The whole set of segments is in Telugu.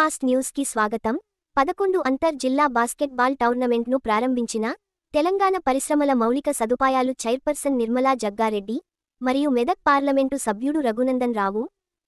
ఫాస్ట్ న్యూస్కి స్వాగతం. పదకొండు అంతర్ జిల్లా బాస్కెట్బాల్ టోర్నమెంట్ను ప్రారంభించిన తెలంగాణ పరిశ్రమల మౌలిక సదుపాయాలు చైర్పర్సన్ నిర్మలా జగ్గారెడ్డి మరియు మెదక్ పార్లమెంటు సభ్యుడు రఘునందన్ రావు.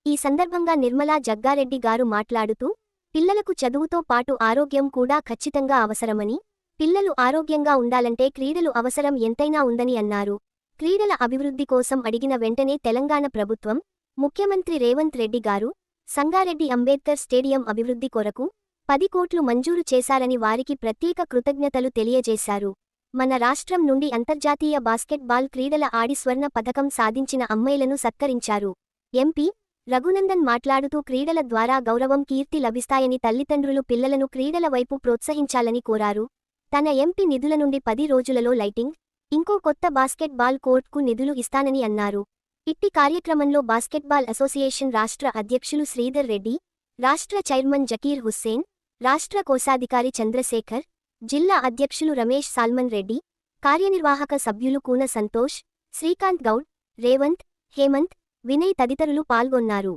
ఈ సందర్భంగా నిర్మలా జగ్గారెడ్డి గారు మాట్లాడుతూ పిల్లలకు చదువుతో పాటు ఆరోగ్యం కూడా ఖచ్చితంగా అవసరమని పిల్లలు ఆరోగ్యంగా ఉండాలంటే క్రీడలు అవసరం ఎంతైనా ఉందని అన్నారు. క్రీడల అభివృద్ధి కోసం అడిగిన వెంటనే తెలంగాణ ప్రభుత్వం ముఖ్యమంత్రి రేవంత్ రెడ్డి గారు సంగారెడ్డి అంబేద్కర్ స్టేడియం అభివృద్ధి కొరకు పది కోట్లు మంజూరు చేశారని వారికి ప్రత్యేక కృతజ్ఞతలు తెలియజేశారు. మన రాష్ట్రం నుండి అంతర్జాతీయ బాస్కెట్బాల్ క్రీడల ఆడి స్వర్ణ పథకం సాధించిన అమ్మాయిలను సత్కరించారు. ఎంపీ రఘునందన్ మాట్లాడుతూ క్రీడల ద్వారా గౌరవం కీర్తి లభిస్తాయని తల్లిదండ్రులు పిల్లలను క్రీడల వైపు ప్రోత్సహించాలని కోరారు. తన ఎంపీ నిధుల నుండి పది రోజులలో లైటింగ్ ఇంకో కొత్త బాస్కెట్బాల్ కోర్ట్కు నిధులు ఇస్తానని అన్నారు. ఇట్టి కార్యక్రమంలో బాస్కెట్బాల్ అసోసియేషన్ రాష్ట్ర అధ్యక్షులు శ్రీధర్ రెడ్డి రాష్ట్ర చైర్మన్ జకీర్ హుస్సేన్ రాష్ట్ర కోశాధికారి చంద్రశేఖర్ జిల్లా అధ్యక్షులు రమేష్ సాల్మన్ రెడ్డి కార్యనిర్వాహక సభ్యులు కూన సంతోష్ శ్రీకాంత్ గౌడ్ రేవంత్ హేమంత్ వినయ్ తదితరులు పాల్గొన్నారు.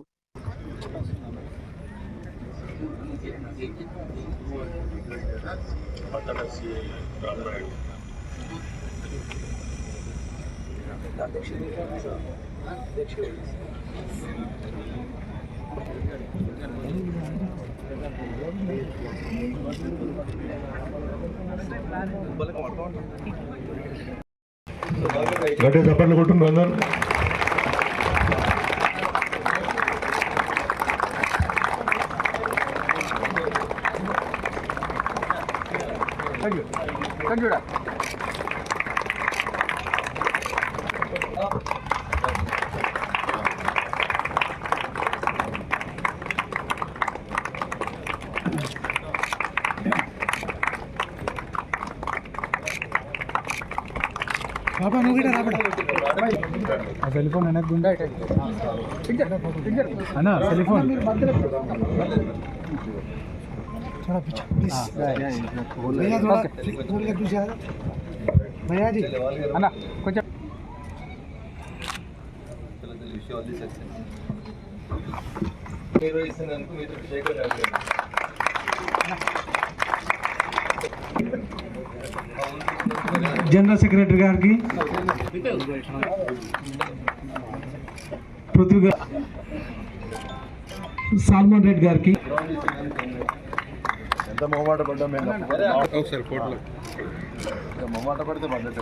గట్టిగా చప్పట్లు కొట్టుండ్రు అందరు బాబా నువ్వు కూడా రాబడా ಬಾಬಾ ನೋಗಿಡ ರಾಬಡ ಸೆಲ್ಫೋನ್ ನನಗೆ ಗುಂಡ ಅಣ್ಣ ಸೆಲ್ಫೋನ್ थोड़ा पीछे प्लीज़ भैया थोड़ा थोड़ी पीछे आ भैया जी है ना कुछ Thank you. జనరల్ సెక్రటరీ గారికి పృథ్వీ గారు సాల్మన్ రెడ్డి గారికి ఎంత మొహమాట పడ్డా మేము ఒకసారి కోట్లు మొహమాట పడితే పడ్డట్టు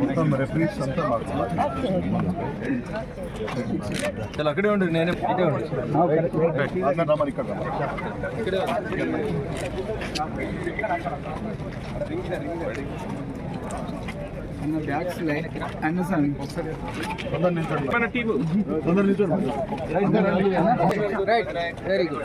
మొత్తం రెఫరీస్ అంతా మాకు అక్కడే ఉండు నేనే ఇటే ఉండు. ఇక్కడ. అన్న బ్యాగ్స్ లైన్ అన్న సార్ ఒకసారి. తొందర నిల్చోండి. తొందర నిల్చోండి. Right very good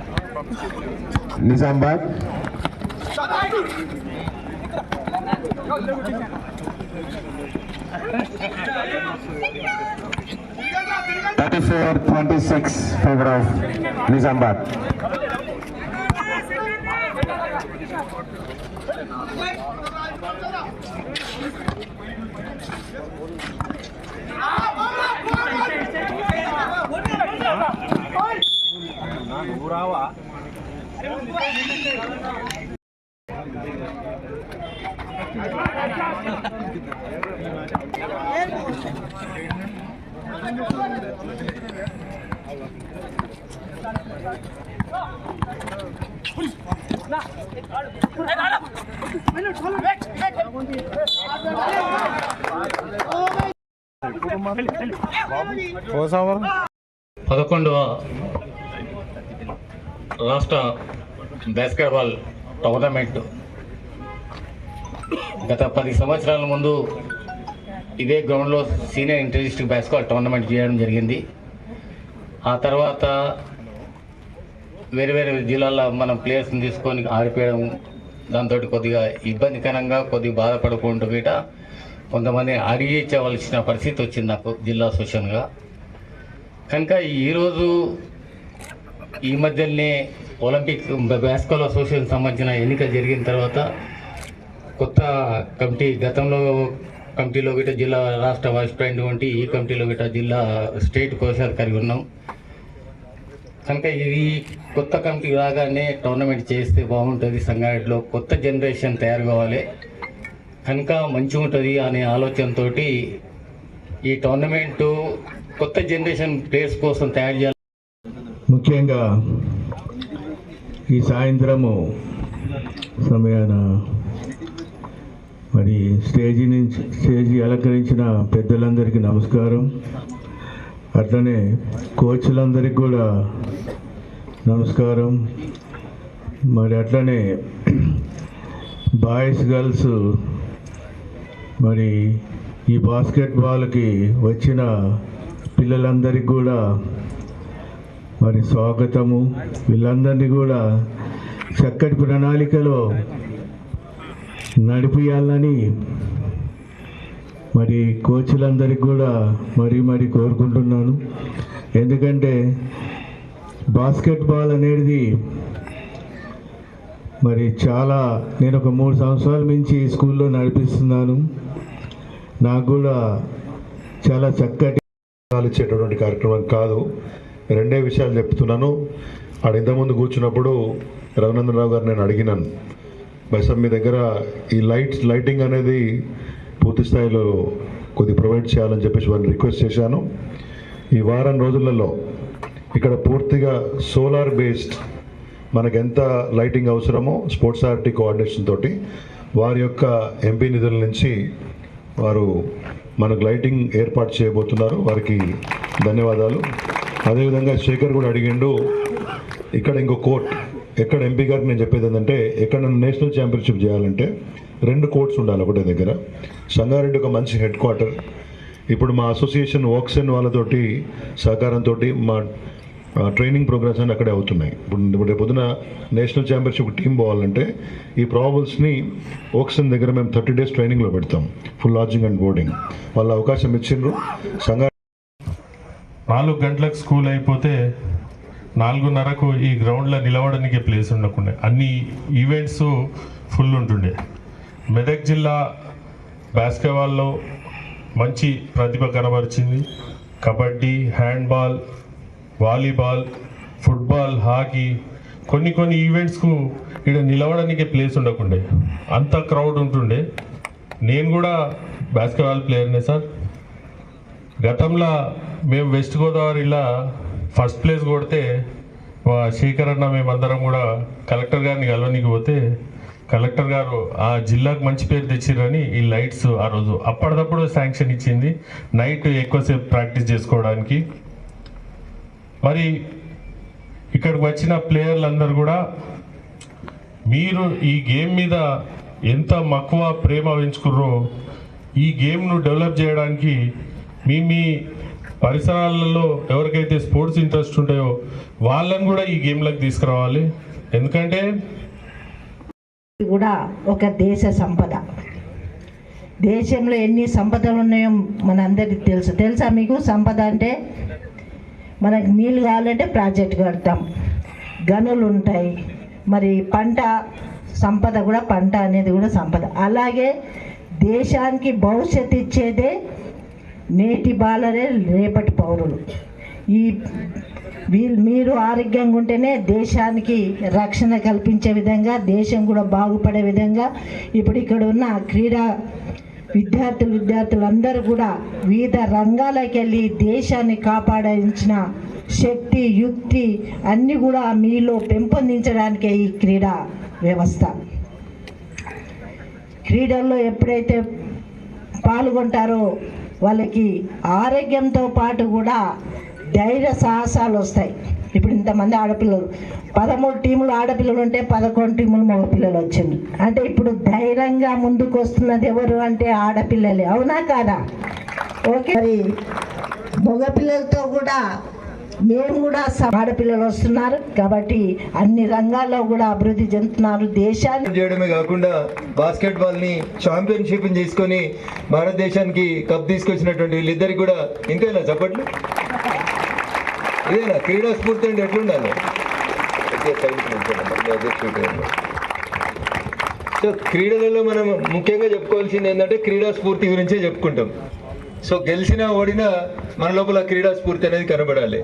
Nizamabad thirty four twenty six favour of Nizamabad పదకొండవ రాష్ట్ర బాస్కెట్బాల్ టోర్నమెంట్. గత పది సంవత్సరాల ముందు ఇదే గ్రౌండ్లో senior inter district basketball tournament చేయడం జరిగింది. ఆ తర్వాత వేరే వేరే జిల్లాల్లో మనం ప్లేయర్స్ని తీసుకొని ఆడిపోయడం దాంతో కొద్దిగా ఇబ్బందికరంగా కొద్దిగా బాధపడుకుంటూ బయట కొంతమంది అడిగించవలసిన పరిస్థితి వచ్చింది నాకు జిల్లా అసోసియేషన్గా కనుక ఈరోజు ఈ మధ్యనే ఒలింపిక్ బాస్కెట్బాల్ అసోసియేషన్ సంబంధించిన ఎన్నిక జరిగిన తర్వాత కొత్త కమిటీ గతంలో కమిటీలో గిట్ట జిల్లా రాష్ట్ర వైస్ ప్రెసిడెంట్ వంటి ఈ కమిటీలో గిట్ట జిల్లా స్టేట్ కోశాధికారి ఉన్నాం. కనుక ఇది కొత్త కమిటీ రాగానే టోర్నమెంట్ చేస్తే బాగుంటుంది సంగారెడ్డిలో కొత్త జనరేషన్ తయారు కావాలి. కనుక మంచిగా ఉంటుంది అనే ఆలోచనతో ఈ టోర్నమెంటు కొత్త జనరేషన్ ప్లేయర్స్ కోసం తయారు చేయాలి. ముఖ్యంగా ఈ సాయంత్రము సమయాన మరి స్టేజీ నుంచి స్టేజీ అలంకరించిన పెద్దలందరికీ నమస్కారం. అట్లనే కోచ్లందరికీ కూడా నమస్కారం. మరి అట్లనే బాయ్స్ గర్ల్స్ మరి ఈ బాస్కెట్బాల్కి వచ్చిన పిల్లలందరికీ కూడా మరి స్వాగతము. వీళ్ళందరినీ కూడా చక్కటి ప్రణాళికలో నడిపియాలని మరి కోచ్లందరికీ కూడా మరీ మరీ కోరుకుంటున్నాను. ఎందుకంటే బాస్కెట్బాల్ అనేది మరి చాలా నేను ఒక మూడు సంవత్సరాల నుంచి స్కూల్లో నడిపిస్తున్నాను. నాకు కూడా చాలా చక్కటి విషయాలు ఇచ్చేటటువంటి కార్యక్రమం కాదు. రెండే విషయాలు చెప్తున్నాను. ఆడ ఇంతకుముందు కూర్చున్నప్పుడు రఘునందనరావు గారు నేను అడిగినాను. బైసం మీ దగ్గర ఈ లైట్స్ లైటింగ్ అనేది పూర్తి స్థాయిలో కొద్ది ప్రొవైడ్ చేయాలని చెప్పేసి వారిని రిక్వెస్ట్ చేశాను. ఈ వారం రోజులలో ఇక్కడ పూర్తిగా సోలార్ బేస్డ్ మనకు ఎంత లైటింగ్ అవసరమో స్పోర్ట్స్ ఆర్టీ కోఆర్డినేషన్ తోటి వారి యొక్క ఎంపీ నిధుల నుంచి వారు మనకు లైటింగ్ ఏర్పాటు చేయబోతున్నారు. వారికి ధన్యవాదాలు. అదేవిధంగా శేఖర్ కూడా అడిగిండు ఇక్కడ ఇంకో కోర్ట్ ఎక్కడ ఎంపీ గారికి నేను చెప్పేది ఏంటంటే ఎక్కడ నేషనల్ ఛాంపియన్షిప్ చేయాలంటే రెండు కోర్ట్స్ ఉండాలి ఒకటే దగ్గర. సంగారెడ్డి ఒక మంచి హెడ్ క్వార్టర్. ఇప్పుడు మా అసోసియేషన్ ఓక్సెన్ వాళ్ళతోటి సహకారంతో మా ట్రైనింగ్ ప్రోగ్రామ్స్ అన్నీ అక్కడే అవుతున్నాయి. ఇప్పుడు ఇప్పుడు రేపు పొద్దున నేషనల్ ఛాంపియన్షిప్ టీం పోవాలంటే ఈ ప్రాబుల్స్ని ఓక్సన్ దగ్గర మేము థర్టీ డేస్ ట్రైనింగ్లో పెడతాం. Full lodging and boarding. వాళ్ళ అవకాశం ఇచ్చిండ్రు. సంఘ నాలుగు గంటలకు స్కూల్ అయిపోతే నాలుగున్నరకు ఈ గ్రౌండ్లో నిలవడానికి ప్లేస్ ఉండకుండే. అన్ని ఈవెంట్స్ ఫుల్ ఉంటుండే. మెదక్ జిల్లా బాస్కెట్బాల్లో మంచి ప్రతిభ కనబరిచింది. Kabaddi handball volleyball football hockey కొన్ని కొన్ని ఈవెంట్స్కు ఇక్కడ నిలవడానికి ప్లేస్ ఉండకుండే. అంత క్రౌడ్ ఉంటుండే. నేను కూడా బాస్కెట్బాల్ ప్లేయర్నే సార్. గతంలో మేము వెస్ట్ గోదావరిలో ఫస్ట్ ప్లేస్ కొడితే శేఖర్ అన్న మేమందరం కూడా కలెక్టర్ గారిని కలవనికి పోతే కలెక్టర్ గారు ఆ జిల్లాకు మంచి పేరు తెచ్చిరని ఈ లైట్స్ ఆ రోజు అప్పటిదప్పుడు శాంక్షన్ ఇచ్చింది. నైట్ ఎక్కువసేపు ప్రాక్టీస్ చేసుకోవడానికి. మరి ఇక్కడికి వచ్చిన ప్లేయర్లందరూ కూడా మీరు ఈ గేమ్ మీద ఎంత మక్కువ ప్రేమ పెంచుకుర్రో ఈ గేమ్ను డెవలప్ చేయడానికి మీ మీ పరిసరాలలో ఎవరికైతే స్పోర్ట్స్ ఇంట్రెస్ట్ ఉంటాయో వాళ్ళని కూడా ఈ గేమ్లకు తీసుకురావాలి. ఎందుకంటే కూడా ఒక దేశ సంపద. దేశంలో ఎన్ని సంపదలు ఉన్నాయో మనందరికి తెలుసు. తెలుసా మీకు? సంపద అంటే మనకు నీళ్ళు కావాలంటే ప్రాజెక్ట్ కడతాం. గనులు ఉంటాయి. మరి పంట సంపద కూడా పంట అనేది కూడా సంపద. అలాగే దేశానికి భవిష్యత్తు ఇచ్చేదే నేటి బాలరే రేపటి పౌరులు. ఈ వీళ్ళు మీరు ఆరోగ్యంగా ఉంటేనే దేశానికి రక్షణ కల్పించే విధంగా దేశం కూడా బాగుపడే విధంగా ఇప్పుడు ఇక్కడ ఉన్న క్రీడా విద్యార్థులు విద్యార్థులందరూ కూడా వివిధ రంగాలకు వెళ్ళి దేశాన్ని కాపాడించిన శక్తి యుక్తి అన్నీ కూడా మీలో పెంపొందించడానికే ఈ క్రీడా వ్యవస్థ. క్రీడల్లో ఎప్పుడైతే పాల్గొంటారో వాళ్ళకి ఆరోగ్యంతో పాటు కూడా ధైర్య సాహసాలు వస్తాయి. ఇప్పుడు ఇంతమంది ఆడపిల్లలు పదమూడు టీములు ఆడపిల్లలు ఉంటే పదకొండు టీములు మగపిల్లలు వచ్చింది అంటే ఇప్పుడు ధైర్యంగా ముందుకు వస్తున్నది ఎవరు అంటే ఆడపిల్లలే. అవునా కాదా? ఓకే. మరి మగపిల్లలతో కూడా మేము కూడా ఆడపిల్లలు వస్తున్నారు. కాబట్టి అన్ని రంగాల్లో కూడా అభివృద్ధి చెందుతున్నారు దేశాన్ని. చేయడమే కాకుండా బాస్కెట్ బాల్ని ఛాంపియన్షిప్ తీసుకొని భారతదేశానికి కప్ తీసుకొచ్చినటువంటి వీళ్ళిద్దరికి కూడా ఇంతేనా చెప్పట్లు? ఇదేనా? క్రీడా స్ఫూర్తి అంటే ఎట్లుండాలి? సో క్రీడలలో మనం ముఖ్యంగా చెప్పుకోవాల్సింది ఏంటంటే క్రీడా స్ఫూర్తి గురించే చెప్పుకుంటాం. సో గెలిచినా ఓడినా మన లోపల క్రీడా స్ఫూర్తి అనేది కనబడాలి.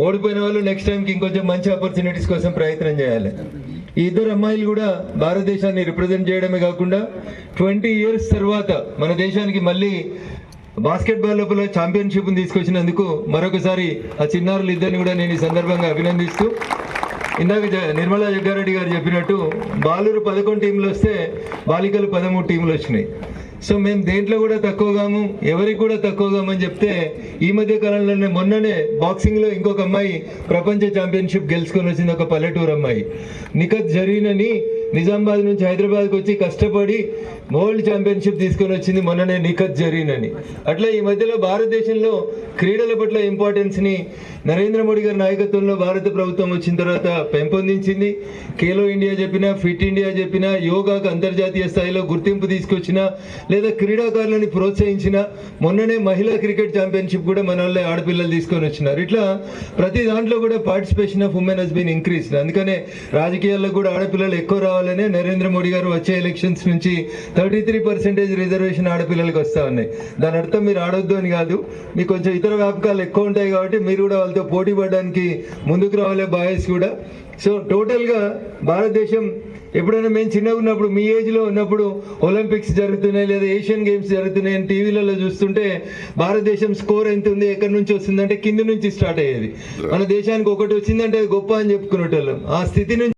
ఓడిపోయిన వాళ్ళు నెక్స్ట్ టైంకి ఇంకొంచెం మంచి ఆపర్చునిటీస్ కోసం ప్రయత్నం చేయాలి. ఈ ఇద్దరు అమ్మాయిలు కూడా భారతదేశాన్ని రిప్రజెంట్ చేయడమే కాకుండా ట్వంటీ ఇయర్స్ తర్వాత మన దేశానికి మళ్ళీ బాస్కెట్బాల్ లోపల ఛాంపియన్షిప్ తీసుకొచ్చినందుకు మరొకసారి ఆ చిన్నారులు ఇద్దరిని కూడా నేను ఈ సందర్భంగా అభినందిస్తూ ఇందాక జ- నిర్మలా జగ్గారెడ్డి గారు చెప్పినట్టు బాలురు పదకొండు టీంలు వస్తే బాలికలు పదమూడు టీంలు వచ్చినాయి. సో మేము దేంట్లో కూడా తక్కువగాము ఎవరికి కూడా తక్కువగామని చెప్తే ఈ మధ్య కాలంలోనే మొన్ననే బాక్సింగ్లో ఇంకొక అమ్మాయి ప్రపంచ ఛాంపియన్షిప్ గెలుచుకొని వచ్చింది ఒక పల్లెటూరు అమ్మాయి. నిఖత్ జరీనని నిజామాబాద్ నుంచి హైదరాబాద్కి వచ్చి కష్టపడి వరల్డ్ ఛాంపియన్షిప్ తీసుకొని వచ్చింది మొన్ననే నిఖత్ జరీన్ అని. అట్లా ఈ మధ్యలో భారతదేశంలో క్రీడల పట్ల ఇంపార్టెన్స్ని నరేంద్ర మోడీ గారి నాయకత్వంలో భారత ప్రభుత్వం వచ్చిన తర్వాత పెంపొందించింది. ఖేలో ఇండియా చెప్పినా ఫిట్ ఇండియా చెప్పినా యోగాకు అంతర్జాతీయ స్థాయిలో గుర్తింపు తీసుకొచ్చినా లేదా క్రీడాకారులని ప్రోత్సహించిన మొన్ననే మహిళా క్రికెట్ ఛాంపియన్షిప్ కూడా మన వాళ్ళే ఆడపిల్లలు తీసుకొని వచ్చినారు. ఇట్లా ప్రతి దాంట్లో కూడా participation of women has been increase అందుకనే రాజకీయాల్లో కూడా ఆడపిల్లలు ఎక్కువ రావాలనే నరేంద్ర మోడీ గారు వచ్చే ఎలక్షన్స్ నుంచి థర్టీ త్రీ పర్సెంటేజ్ రిజర్వేషన్ ఆడపిల్లలకి వస్తూ ఉన్నాయి. దాని అర్థం మీరు ఆడొద్దు అని కాదు. మీకు కొంచెం ఇతర వ్యాపకాలు ఎక్కువ ఉంటాయి కాబట్టి మీరు కూడా వాళ్ళతో పోటీ పడడానికి ముందుకు రావాలే బాయ్స్ కూడా. సో టోటల్గా భారతదేశం ఎప్పుడైనా మేము చిన్నగా ఉన్నప్పుడు మీ ఏజ్లో ఉన్నప్పుడు ఒలింపిక్స్ జరుగుతున్నాయి లేదా ఏషియన్ గేమ్స్ జరుగుతున్నాయి అని టీవీలలో చూస్తుంటే భారతదేశం స్కోర్ ఎంత ఉంది ఎక్కడి నుంచి వస్తుందంటే కింద నుంచి స్టార్ట్ అయ్యేది. మన దేశానికి ఒకటి వచ్చిందంటే అది గొప్ప అని చెప్పుకునేటోళ్ళం. ఆ స్థితి నుంచి